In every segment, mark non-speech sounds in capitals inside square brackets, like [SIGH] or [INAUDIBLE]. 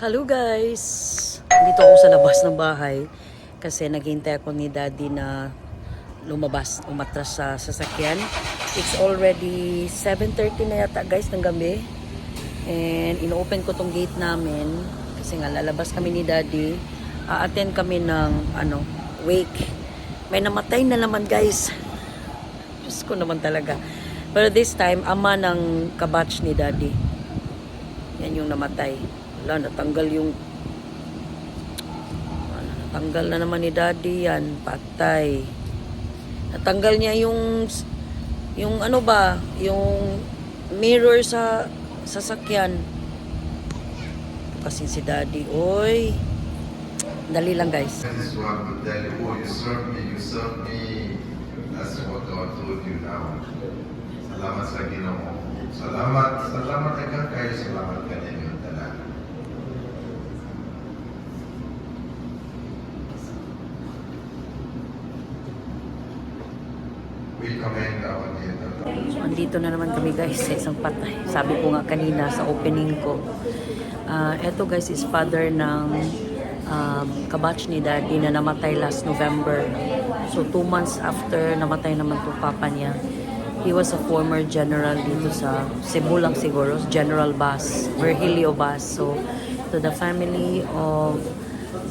Hello guys! Dito ako sa labas ng bahay kasi naghihintay ako ni daddy na lumabas, umatras sa sasakyan. It's already 7.30 na yata guys ng gabi. And ino-open ko tong gate namin kasi nga lalabas kami ni daddy. A-attend kami ng ano, wake. May namatay na naman guys. Diyos ko naman talaga. Pero this time, ama ng kabatch ni daddy. Yan yung namatay. Wala, natanggal yung... Wala, natanggal na naman ni daddy yan. Patay. Natanggal niya yung... Yung ano ba? Yung mirror sa sasakyan. Kasi si daddy, oy. Dali lang guys. This one will tell you, oh, you you serve me. That's what God told you now. Salamat sa Ginoo. Salamat, salamat ka kayo, salamat ka ninyo talaga. We commend our dear Dr. So, andito na naman kami guys sa isang patay. Sabi ko nga kanina sa opening ko. Ah, eto guys is father ng um, kabatch ni daddy na namatay last November. So two months after namatay naman po papa niya. He was a former general dito sa Cebu lang siguro, General Bas, Virgilio Bas. So to the family of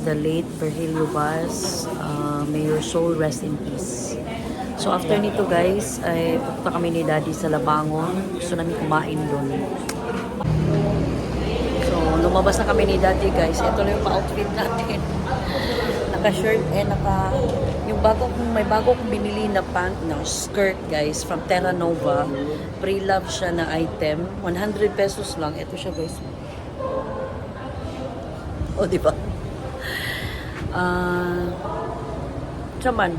the late Virgilio Bas, uh, may your soul rest in peace. So after nito guys, ay pupunta kami ni Daddy sa Labangon. Gusto namin kumain doon. So lumabas na kami ni Daddy guys. Ito na yung pa-outfit natin. [LAUGHS] Naka-shirt eh naka yung bago kong may bago kong binili na pant no skirt guys from Terra Nova. Pre-love siya na item. 100 pesos lang. Ito siya guys. O di ba? [LAUGHS] Ah, Chaman,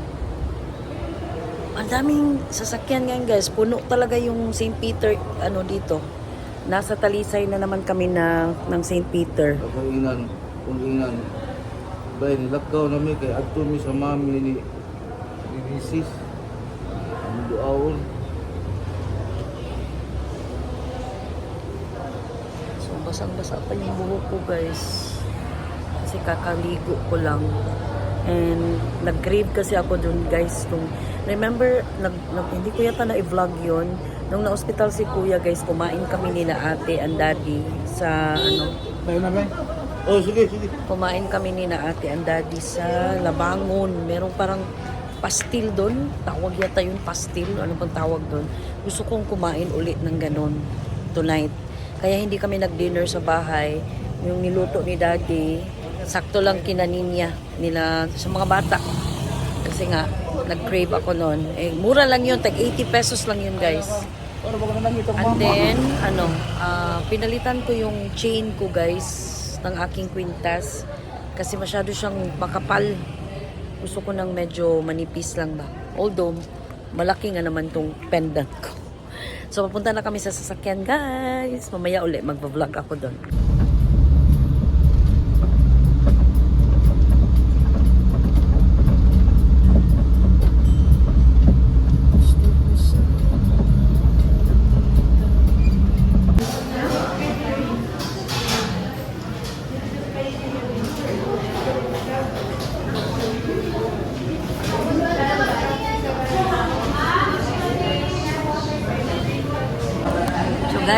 ang daming sasakyan ngayon guys. Puno talaga yung St. Peter ano dito. Nasa Talisay na naman kami na ng St. Peter. Ako inan, kung inan. Bay, nilakaw namin kay Adto mi sa mami ni ni Mrs. Ang duawon. So basang-basa pa yung buhok ko guys. Kasi kakaligo ko lang. And nag-grave kasi ako dun guys. Tung, remember, nag, nag, hindi ko yata na-vlog yon Nung na-hospital si kuya guys, kumain kami nila ate and daddy sa ano, Bay na bay. Oh, sige, sige. kumain kami ni na ate and daddy sa Labangon. Merong parang pastil doon. Tawag yata yung pastil. Ano bang tawag doon? Gusto kong kumain ulit ng ganon tonight. Kaya hindi kami nag-dinner sa bahay. Yung niluto ni daddy, sakto lang kinanin niya nila sa mga bata. Kasi nga, nag-crave ako noon. Eh, mura lang yun. Tag 80 pesos lang yun, guys. And then, ano, ah, pinalitan ko yung chain ko, guys, ng aking kwintas. Kasi masyado siyang makapal. Gusto ko ng medyo manipis lang ba. Although, malaki nga naman tong pendant ko. So, papunta na kami sa sasakyan, guys. Mamaya uli, magpa-vlog ako doon.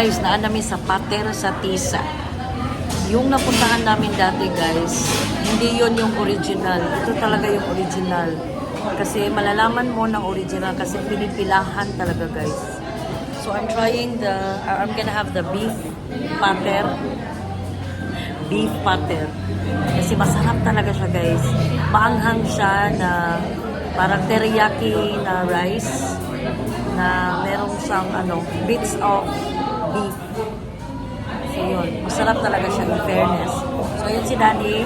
Guys, naan namin sa Pater sa Tisa. Yung napuntahan namin dati guys, hindi yon yung original. Ito talaga yung original. Kasi malalaman mo ng original kasi pinipilahan talaga guys. So I'm trying the, uh, I'm gonna have the beef pater. Beef pater. Kasi masarap talaga siya guys. Maanghang siya na parang teriyaki na rice na merong siyang ano, bits of beef. So yun, masarap talaga siya in fairness. So yun si Daddy,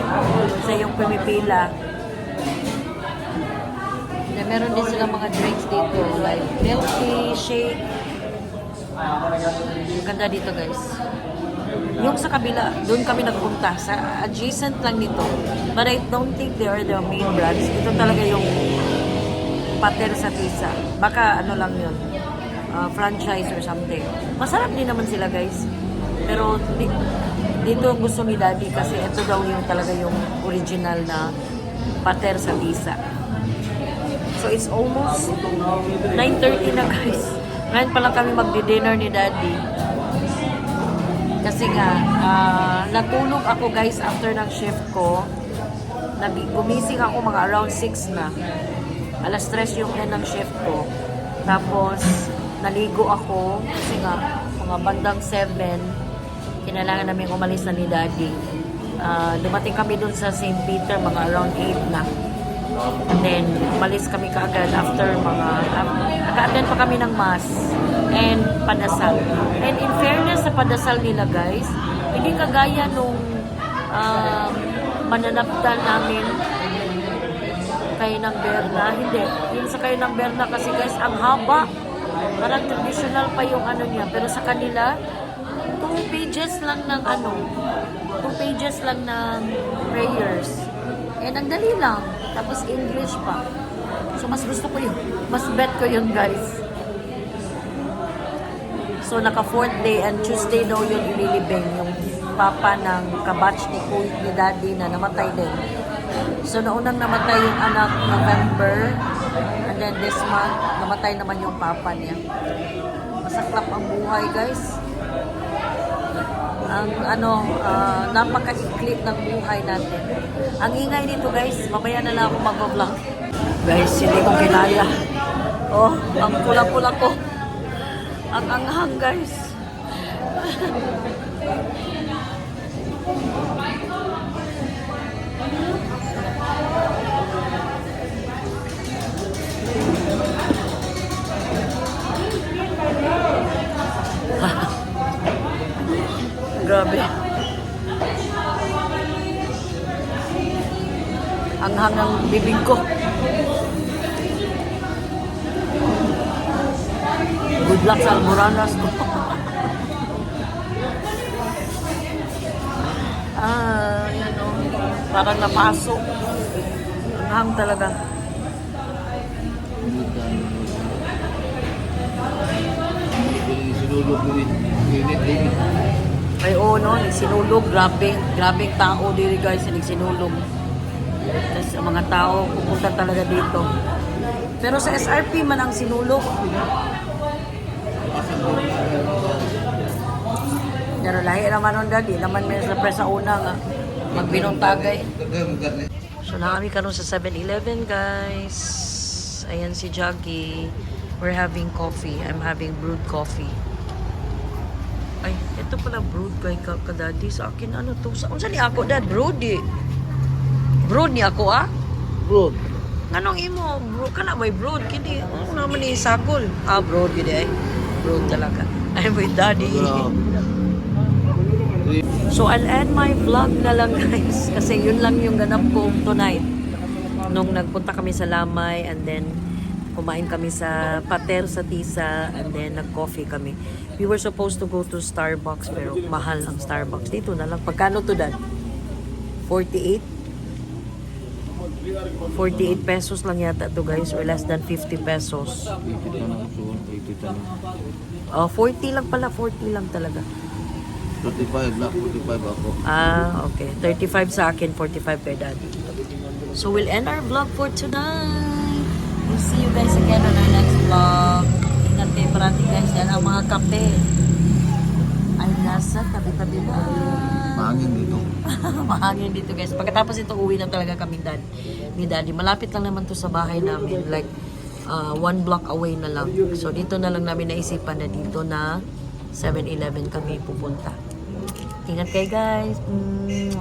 siya yung pumipila. Na meron din silang mga drinks dito, like milk tea, shake. Ganda dito guys. Yung sa kabila, doon kami nagpunta. Sa adjacent lang nito. But I don't think they are the main brands. Ito talaga yung pater sa pizza. Baka ano lang yun. uh, franchise or something. Masarap din naman sila guys. Pero di, dito gusto ni Daddy kasi ito daw yung talaga yung original na pater sa tisa. So it's almost 9.30 na guys. Ngayon pa lang kami magdi-dinner ni Daddy. Kasi nga, ah, natulog ako guys after ng shift ko. Nabi, gumising ako mga around 6 na. Alas 3 yung end ng shift ko. Tapos, naligo ako kasi nga, mga bandang 7, kinailangan namin umalis na ni Daddy. Ah, dumating kami dun sa St. Peter mga around 8 na. And then, umalis kami kaagad after mga, um, naka-attend pa kami ng mass and padasal. And in fairness sa padasal nila guys, hindi kagaya nung um, mananaptan namin kay ng Berna. Hindi. Yung sa kayo ng Berna kasi guys, ang haba. Parang traditional pa yung ano niya. Pero sa kanila, two pages lang ng ano, two pages lang ng prayers. And ang dali lang. Tapos English pa. So mas gusto ko yun. Mas bet ko yun guys. So naka fourth day and Tuesday daw yun ililibing yung papa ng kabatch ni Kuya ni Daddy na namatay din. So naunang namatay yung anak November and then this month namatay naman yung papa niya. Masaklap ang buhay guys. Ang ano, ah, napaka-iklit ng buhay natin. Ang ingay nito guys, mamaya na lang ako mag-vlog. Guys, hindi ko kinaya. Oh, ang pula-pula ko. Ang anghang guys. [LAUGHS] Grabe. Ang hangang bibig ko. Good luck sa almoranas ko. [LAUGHS] ah, yan o. Parang napasok. Ang hang talaga. Unit, unit. Ay oo no, nagsinulog. Grabe, grabing tao diri guys, nagsinulog. Tapos ang mga tao pupunta talaga dito. Pero sa SRP man ang sinulog. Pero lahi naman nun daddy, naman may sa presa una nga. Magbinuntagay. Dagan, So na kami karon sa 7-Eleven guys. Ayan si Juggy. We're having coffee. I'm having brewed coffee. Ay, ito pala brewed kay ka, ka daddy. Sa akin ano to? Sa unsa ni ako dad? Brewed di. Brewed ni ako ah. Bro, Nganong imo? Bro, kana may brood kini. Ano naman ni sagol? Ah, brood gid ay. Brood talaga. [LAUGHS] I'm with daddy. Bro. So I'll end my vlog na lang [LAUGHS] guys kasi yun lang yung ganap ko tonight. Nung nagpunta kami sa Lamay and then kumain kami sa Pater sa Tisa and then nag-coffee kami. We were supposed to go to Starbucks pero mahal ang Starbucks. Dito na lang. Pagkano to dad? 48? 48 pesos lang yata to guys or less than 50 pesos. 80 tanong, so 80 tanong. Oh, 40 lang pala, 40 lang talaga. 35 lang, 45 ako. Ah, okay. 35 sa akin, 45 kay daddy. So we'll end our vlog for tonight. We'll see you guys again on our next vlog. Ingat kayo parati guys. Yan ang mga kape. Ay nasa tabi-tabi na. Mahangin dito. [LAUGHS] Mahangin dito guys. Pagkatapos ito, uwi na talaga kami dad, ni daddy. Malapit lang naman to sa bahay namin. Like, uh, one block away na lang. So dito na lang namin naisipan na dito na 7-Eleven kami pupunta. Ingat kayo guys. Mm.